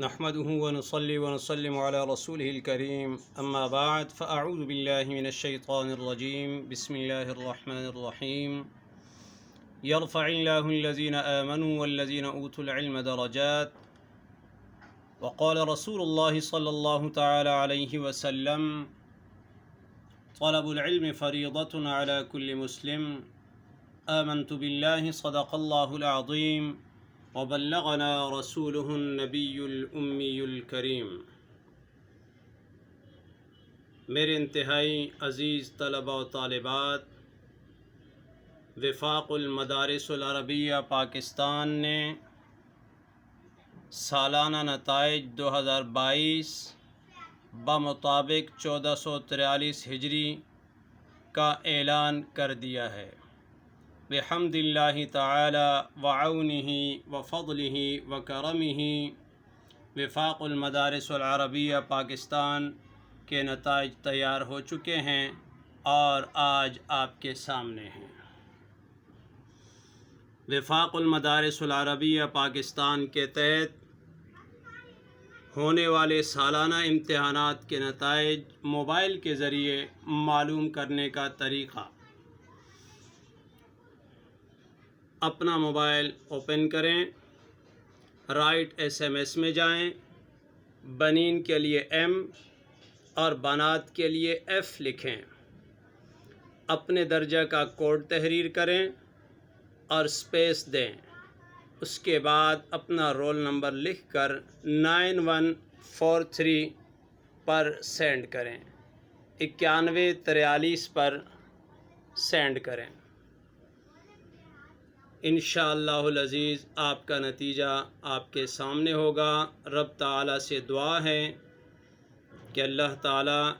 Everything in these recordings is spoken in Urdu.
نحمده ونصلي ونسلم على رسوله الكريم. أما بعد فأعوذ بالله من الشيطان الرجيم. بسم الله الرحمن الرحيم. يرفع الله الذين آمنوا والذين أوتوا العلم درجات. وقال رسول الله صلى الله تعالى عليه وسلم طلب العلم فريضة على كل مسلم. آمنت بالله صدق الله العظيم. وبلغنا رسوله النبي الأمي الكريم. میرے انتہائی عزیز طلبہ و طالبات، وفاق المدارس العربیہ پاکستان نے سالانہ نتائج دو ہزار بائیس بمطابق چودہ سو تریالیس ہجری کا اعلان کر دیا ہے۔ بحمد اللہ تعالی وعونہ وفضلہ وکرمہ وفاق المدارس العربیہ پاکستان کے نتائج تیار ہو چکے ہیں اور آج آپ کے سامنے ہیں۔ وفاق المدارس العربیہ پاکستان کے تحت ہونے والے سالانہ امتحانات کے نتائج موبائل کے ذریعے معلوم کرنے کا طریقہ۔ اپنا موبائل اوپن کریں، رائٹ ایس ایم ایس میں جائیں، بنین کے لیے ایم اور بنات کے لیے ایف لکھیں۔ اپنے درجہ کا کوڈ تحریر کریں اور اسپیس دیں۔ اس کے بعد اپنا رول نمبر لکھ کر نائن ون فور تھری پر سینڈ کریں۔ اکیانوے تریالیس پر سینڈ کریں۔ انشاءاللہ العزیز، آپ کا نتیجہ آپ کے سامنے ہوگا۔ رب تعالیٰ سے دعا ہے کہ اللہ تعالیٰ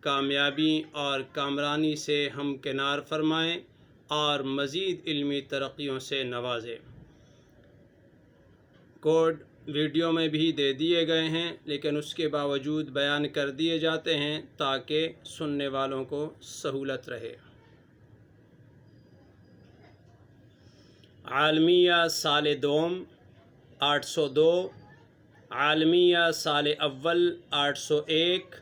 کامیابی اور کامرانی سے ہم کنار فرمائیں اور مزید علمی ترقیوں سے نوازے۔ کوڈ ویڈیو میں بھی دے دیے گئے ہیں، لیکن اس کے باوجود بیان کر دیے جاتے ہیں تاکہ سننے والوں کو سہولت رہے۔ عالمیہ سال دوم آٹھ سو دو، عالمیہ سال اول آٹھ سو ایک،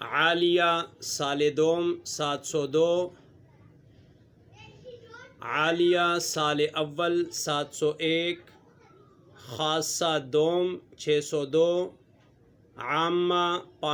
عالیہ سال دوم سات سو دو، عالیہ سال اول سات سو ایک، خاصہ دوم چھ سو دو، عامہ پانچ